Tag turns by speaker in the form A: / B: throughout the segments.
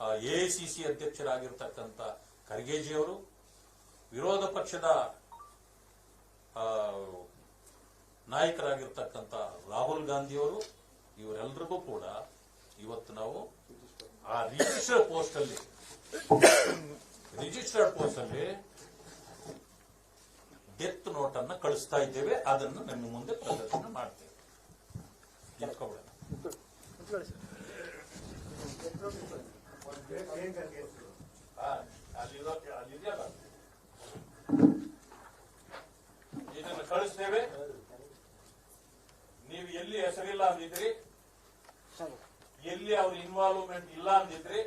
A: AICC ಅಧ್ಯಕ್ಷರಾಗಿರ್ತಕ್ಕಂಥ ಖರ್ಗೆಜಿಯವರು, ವಿರೋಧ ಪಕ್ಷದ ನಾಯಕರಾಗಿರ್ತಕ್ಕಂಥ ರಾಹುಲ್ ಗಾಂಧಿಯವರು ಇವರೆಲ್ಲರಿಗೂ ಕೂಡ ಇವತ್ತು ನಾವು ಆ ರಿಜಿಸ್ಟರ್ಡ್ ಪೋಸ್ಟ್ ಅಲ್ಲಿ ರಿಜಿಸ್ಟರ್ಡ್ ಪೋಸ್ಟ್ ಅಲ್ಲಿ ಡೆತ್ ನೋಟ್ ಅನ್ನ ಕಳಿಸ್ತಾ ಇದ್ದೇವೆ. ಅದನ್ನು ನಮ್ಮ ಮುಂದೆ ಪ್ರದರ್ಶನ ಮಾಡ್ತೇವೆ. ಅಲ್ಲಿದೆಯಲ್ಲ ಇದನ್ನು ಕಳಿಸ್ತೇವೆ. ನೀವು ಎಲ್ಲಿ ಹೆಸರಿಲ್ಲ ಅಂದಿದ್ರಿ? ಎಲ್ಲಿ ಅವ್ರ ಇನ್ವಾಲ್ವ್ಮೆಂಟ್ ಇಲ್ಲ ಅಂದಿದ್ರಿ?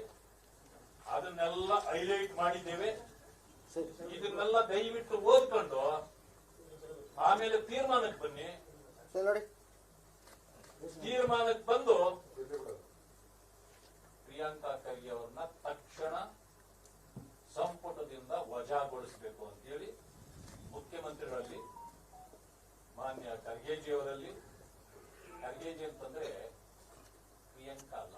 A: ಅದನ್ನೆಲ್ಲ ಹೈಲೈಟ್ ಮಾಡಿದ್ದೇವೆ. ಇದನ್ನೆಲ್ಲ ದಯವಿಟ್ಟು ಓದ್ಕೊಂಡು ಆಮೇಲೆ ತೀರ್ಮಾನಕ್ಕೆ ಬನ್ನಿ. ತೀರ್ಮಾನಕ್ಕೆ ಬಂದು ಪ್ರಿಯಾಂಕಾ ಖರ್ಗೆ ಅವರನ್ನ ತಕ್ಷಣ ಸಂಪುಟದಿಂದ ವಜಾಗೊಳಿಸಬೇಕು ಅಂತೇಳಿ ಮುಖ್ಯಮಂತ್ರಿಗಳಲ್ಲಿ ಮಾನ್ಯ ಖರ್ಗೆಜಿಯವರಲ್ಲಿ ಖರ್ಗೆಜಿ ಅಂತಂದ್ರೆ ಪ್ರಿಯಾಂಕಾ ಅಲ್ಲ.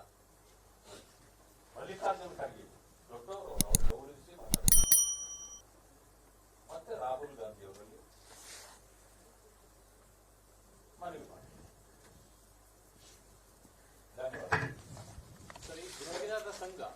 A: 三个